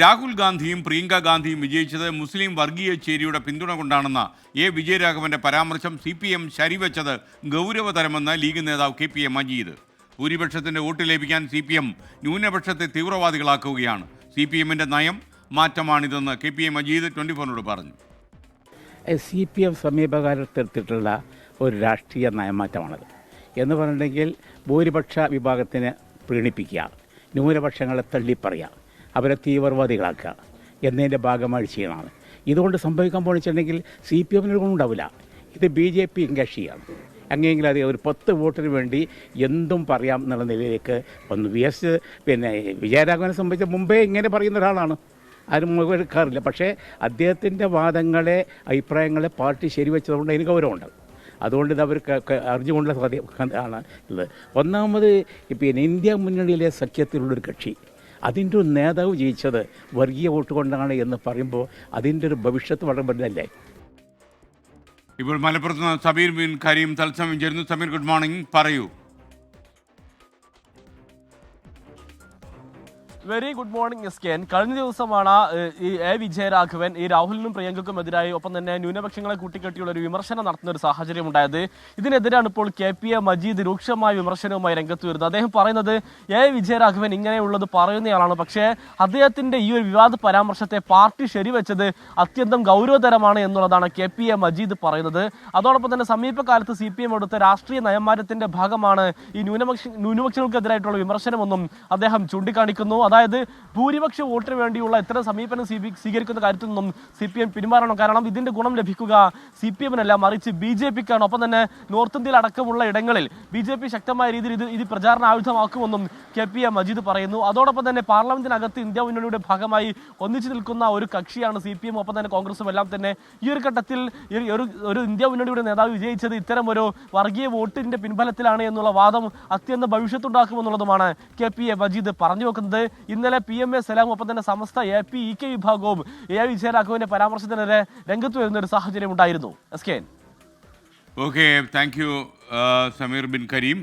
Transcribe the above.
രാഹുൽ ഗാന്ധിയും പ്രിയങ്ക ഗാന്ധിയും വിജയിച്ചത് മുസ്ലിം വർഗീയ ചേരിയുടെ പിന്തുണ കൊണ്ടാണെന്ന എ വിജയരാഘവന്റെ പരാമർശം സി പി എം ശരിവച്ചത് ഗൗരവതരമെന്ന് ലീഗ് നേതാവ് കെ പി എ മജീദ്. ഭൂരിപക്ഷത്തിന്റെ വോട്ട് ലഭിക്കാൻ സി പി എം ന്യൂനപക്ഷത്തെ തീവ്രവാദികളാക്കുകയാണ്. സി പി എമ്മിന്റെ നയം മാറ്റമാണിതെന്ന് K P A Majeed twenty ഫോറിനോട് പറഞ്ഞു. സി പി എം സമീപകാലത്തെടുത്തിട്ടുള്ള ഒരു രാഷ്ട്രീയ നയമാറ്റമാണത്. എന്ന് പറഞ്ഞിട്ടുണ്ടെങ്കിൽ ഭൂരിപക്ഷ വിഭാഗത്തിന് പ്രീണിപ്പിക്കുക ന്യൂനപക്ഷങ്ങളെ തള്ളിപ്പറയുക. അവരെ തീവ്രവാദികളാക്കുക. എന്നതിന്റെ ഭാഗമായി ചെയ്യണമാണ് ഇതുകൊണ്ട് സംഭവിക്കാൻ പോണിച്ചിട്ടുണ്ടെങ്കിൽ സി പി എമ്മിന് ഗുണമുണ്ടാവില്ല. ഇത് ബി ജെ പി കക്ഷിയാണ്. അങ്ങനെയെങ്കിൽ അത് ഒരു പത്ത് വോട്ടിന് വേണ്ടി എന്തും പറയാം എന്നുള്ള നിലയിലേക്ക് ഒന്ന് വി എസ് പിന്നെ വിജയരാഘവനെ സംബന്ധിച്ച് മുമ്പേ ഇങ്ങനെ പറയുന്ന ഒരാളാണ്. ആരും മുഖമെടുക്കാറില്ല. പക്ഷേ അദ്ദേഹത്തിന്റെ വാദങ്ങളെ അഭിപ്രായങ്ങളെ പാർട്ടി ശരിവെച്ചതുകൊണ്ട് അതിന് ഗൗരവമുണ്ട്. അതുകൊണ്ട് ഇത് അവർ അറിഞ്ഞുകൊണ്ടുള്ള സാധ്യത ആണ് ഉള്ളത്. ഒന്നാമത് പിന്നെ ഇന്ത്യ മുന്നണിയിലെ സഖ്യത്തിലുള്ളൊരു കക്ഷി. അതിന്റെ ഒരു നേതാവ് ജയിച്ചത് വർഗീയ വോട്ട് കൊണ്ടാണ് എന്ന് പറയുമ്പോൾ അതിന്റെ ഒരു ഭവിഷ്യത്ത് വളരെ വലുതല്ലേ? ഇപ്പോൾ മലപ്പുറത്ത് സബീർ ബിൻ കരീം തത്സമയം ചേരുന്നു സമീർ ഗുഡ് മോർണിംഗ് പറയൂ. Very good morning S K N കഴിഞ്ഞ ദിവസമാണ് ഈ എ വിജയരാഘവൻ ഈ രാഹുലിനും പ്രിയങ്കയ്ക്കും എതിരായി ഒപ്പം തന്നെ ന്യൂനപക്ഷങ്ങളെ കൂട്ടിക്കെട്ടിയുള്ള ഒരു വിമർശനം നടത്തുന്ന ഒരു സാഹചര്യം ഉണ്ടായത് ഇതിനെതിരാണ് ഇപ്പോൾ കെ പി എ മജീദ് രൂക്ഷമായ വിമർശനവുമായി രംഗത്ത് വരുന്നത് അദ്ദേഹം പറയുന്നത് എ വിജയരാഘവൻ ഇങ്ങനെയുള്ളത് പറയുന്നയാളാണ്. പക്ഷേ അദ്ദേഹത്തിന്റെ ഈ ഒരു വിവാദ പരാമർശത്തെ പാർട്ടി ശരിവെച്ചത് അത്യന്തം ഗൗരവതരമാണ് എന്നുള്ളതാണ് കെ പി എ മജീദ് പറയുന്നത്. അതോടൊപ്പം തന്നെ സമീപകാലത്ത് സി പി എം എടുത്ത രാഷ്ട്രീയ നയമാറ്റത്തിന്റെ ഭാഗമാണ് ഈ ന്യൂനപക്ഷ ന്യൂനപക്ഷങ്ങൾക്കെതിരായിട്ടുള്ള വിമർശനമെന്നും അദ്ദേഹം ചൂണ്ടിക്കാണിക്കുന്നു. അതായത് ഭൂരിപക്ഷ വോട്ടിന് വേണ്ടിയുള്ള ഇത്തരം സമീപനം സ്വീ- സ്വീകരിക്കുന്ന കാര്യത്തിൽ നിന്നും സി പി എം പിന്മാറണം. കാരണം ഇതിന്റെ ഗുണം ലഭിക്കുക സി പി എമ്മിനല്ല മറിച്ച് ബി ജെ പിക്കാണ്. ഒപ്പം തന്നെ നോർത്ത് ഇന്ത്യയിൽ അടക്കമുള്ള ഇടങ്ങളിൽ ബി ജെ പി ശക്തമായ രീതിയിൽ ഇത് ഇത് പ്രചാരണ ആയുധമാക്കുമെന്നും കെ പി എ മജീദ് പറയുന്നു. അതോടൊപ്പം തന്നെ പാർലമെന്റിനകത്ത് ഇന്ത്യ മുന്നണിയുടെ ഭാഗമായി ഒന്നിച്ചു നിൽക്കുന്ന ഒരു കക്ഷിയാണ് സി പി എം. ഒപ്പം തന്നെ കോൺഗ്രസും എല്ലാം തന്നെ ഈ ഒരു ഘട്ടത്തിൽ ഒരു ഒരു ഇന്ത്യ മുന്നണിയുടെ നേതാവ് വിജയിച്ചത് ഇത്തരം ഒരു വർഗീയ വോട്ടിന്റെ പിൻബലത്തിലാണ് എന്നുള്ള വാദം അത്യന്തം ഭവിഷ്യത്തുണ്ടാക്കുമെന്നുള്ളതുമാണ് കെ പി എ മജീദ് പറഞ്ഞു വെക്കുന്നത്. ഇന്നലെ പി എം എ സലാം ഒപ്പം തന്നെ Samastha E P E K വിഭാഗവും എ വിജയരാഘവന്റെ പരാമർശത്തിനെതിരെ രംഗത്ത് വരുന്ന ഒരു സാഹചര്യം ഉണ്ടായിരുന്നു. S K okay thank you Sameer Bin Kareem